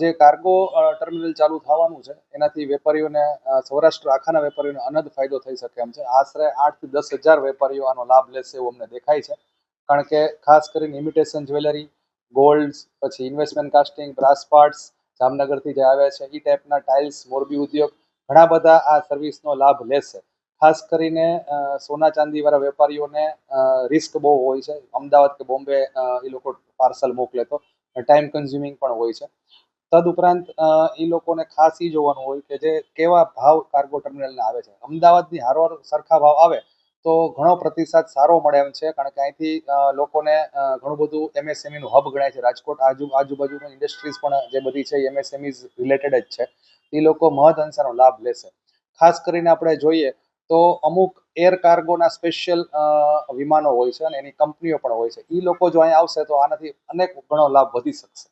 જે cargo terminal ચાલુ થવાનું છે, એનાથી વેપારીઓને સૌરાષ્ટ્ર આખાના વેપારીઓને અનદ ફાયદો થઈ શકે એમ છે. આશરે આઠથી દસ હજાર વેપારીઓ આનો લાભ લેશે એવું અમને દેખાય છે. કારણ કે ખાસ કરીને ઇમિટેશન જ્વેલરી ગોલ્ડ પછી ઇન્વેસ્ટમેન્ટ કાસ્ટિંગ બ્રાસ પાર્ટ્સ જામનગરથી જે આવ્યા છે એ ટાઈપના ટાઇલ્સ મોરબી ઉદ્યોગ, ઘણા બધા આ સર્વિસનો લાભ લેશે. ખાસ કરીને સોના ચાંદીવાળા વેપારીઓને રિસ્ક બહુ હોય છે. અમદાવાદ કે બોમ્બે એ લોકો પાર્સલ મોકલે તો. ટાઈમ કન્ઝ્યુમિંગ પણ હોય છે. તદુપરાંત એ લોકોને ખાસ એ જોવાનું હોય કે જે કેવા ભાવ કાર્ગો ટર્મિનલના આવે છે. અમદાવાદની હારોહાર સરખા ભાવ આવે તો ઘણો પ્રતિસાદ સારો મળે એમ છે, કારણ કે અહીંથી લોકોને ઘણું બધું એમએસએમઈનું હબ ગણાય છે. રાજકોટ આજુ, આજુબાજુની ઇન્ડસ્ટ્રીઝ પણ જે બધી છે એમએસએમઈઝ રિલેટેડ જ છે. એ લોકો મહદ અંશાનો લાભ લેશે. ખાસ કરીને આપણે જોઈએ તો અમુક એર કાર્ગોના સ્પેશિયલ વિમાનો હોય છે અને એની કંપનીઓ પણ હોય છે. એ લોકો જો અહીંયા આવશે તો આનાથી અનેક ગણો લાભ વધી શકશે.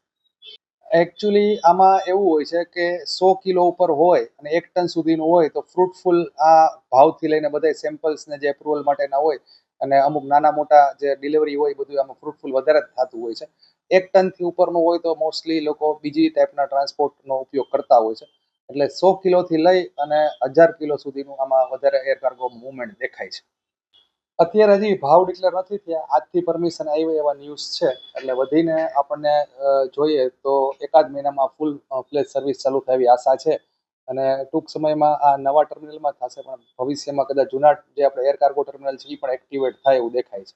એકચ્યુઅલી આમાં એવું હોય છે કે સો કિલો ઉપર હોય અને એક ટન સુધીનું હોય તો ફ્રૂટફુલ આ ભાવથી લઈને બધા સેમ્પલ્સને જે એપ્રુવલ માટેના હોય અને અમુક નાના મોટા જે ડિલિવરી હોય બધું આમાં ફ્રૂટફુલ વધારે જ થતું હોય છે. એક ટનથી ઉપરનું હોય તો મોસ્ટલી લોકો બીજી ટાઈપના ટ્રાન્સપોર્ટનો ઉપયોગ કરતા હોય છે. એટલે સો કિલોથી લઈ અને હજાર કિલો સુધીનું આમાં વધારે એર કાર્ગો મુવમેન્ટ દેખાય છે. અત્યારે હજી ભાવ ડિક્લેર નથી થયા. આજથી પરમિશન આવી એવા ન્યૂઝ છે. એટલે વધીને આપણને જોઈએ તો એકાદ મહિનામાં ફૂલ ફ્લેજ સર્વિસ ચાલુ થાય એવી આશા છે. અને ટૂંક સમયમાં આ નવા ટર્મિનલમાં થશે, પણ ભવિષ્યમાં કદાચ જૂના જે આપણે એર કાર્ગો ટર્મિનલ છે એ પણ એક્ટિવેટ થાય એવું દેખાય છે.